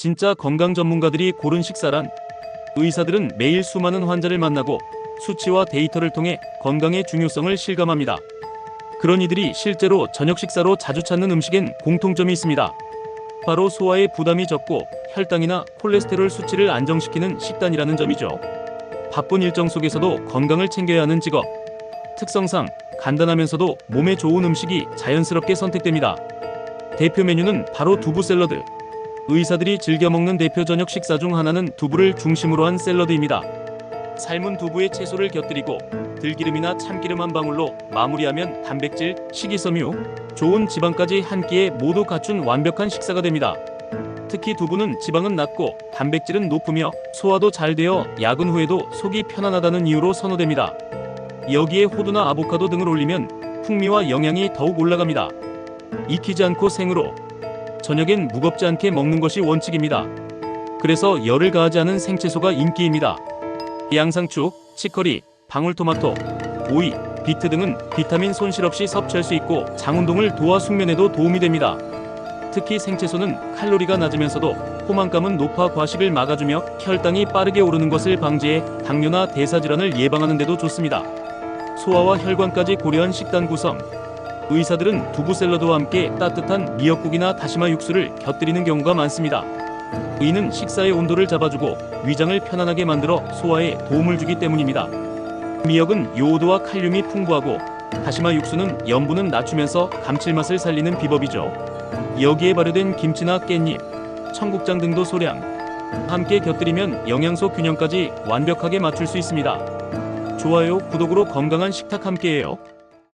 진짜 건강 전문가들이 고른 식사란 의사들은 매일 수많은 환자를 만나고 수치와 데이터를 통해 건강의 중요성을 실감합니다. 그런 이들이 실제로 저녁 식사로 자주 찾는 음식엔 공통점이 있습니다. 바로 소화에 부담이 적고 혈당이나 콜레스테롤 수치를 안정시키는 식단이라는 점이죠. 바쁜 일정 속에서도 건강을 챙겨야 하는 직업. 특성상 간단하면서도 몸에 좋은 음식이 자연스럽게 선택됩니다. 대표 메뉴는 바로 두부 샐러드. 의사들이 즐겨 먹는 대표 저녁 식사 중 하나는 두부를 중심으로 한 샐러드입니다. 삶은 두부에 채소를 곁들이고 들기름이나 참기름 한 방울로 마무리하면 단백질, 식이섬유, 좋은 지방까지 한 끼에 모두 갖춘 완벽한 식사가 됩니다. 특히 두부는 지방은 낮고 단백질은 높으며 소화도 잘 되어 야근 후에도 속이 편안하다는 이유로 선호됩니다. 여기에 호두나 아보카도 등을 올리면 풍미와 영양이 더욱 올라갑니다. 익히지 않고 생으로 저녁엔 무겁지 않게 먹는 것이 원칙입니다. 그래서 열을 가하지 않은 생채소가 인기입니다. 양상추, 치커리, 방울토마토, 오이, 비트 등은 비타민 손실 없이 섭취할 수 있고 장 운동을 도와 숙면에도 도움이 됩니다. 특히 생채소는 칼로리가 낮으면서도 포만감은 높아 과식을 막아주며 혈당이 빠르게 오르는 것을 방지해 당뇨나 대사질환을 예방하는 데도 좋습니다. 소화와 혈관까지 고려한 식단 구성. 의사들은 두부 샐러드와 함께 따뜻한 미역국이나 다시마 육수를 곁들이는 경우가 많습니다. 이는 식사의 온도를 잡아주고 위장을 편안하게 만들어 소화에 도움을 주기 때문입니다. 미역은 요오드와 칼륨이 풍부하고 다시마 육수는 염분은 낮추면서 감칠맛을 살리는 비법이죠. 여기에 발효된 김치나 깻잎, 청국장 등도 소량 함께 곁들이면 영양소 균형까지 완벽하게 맞출 수 있습니다. 좋아요, 구독으로 건강한 식탁 함께해요.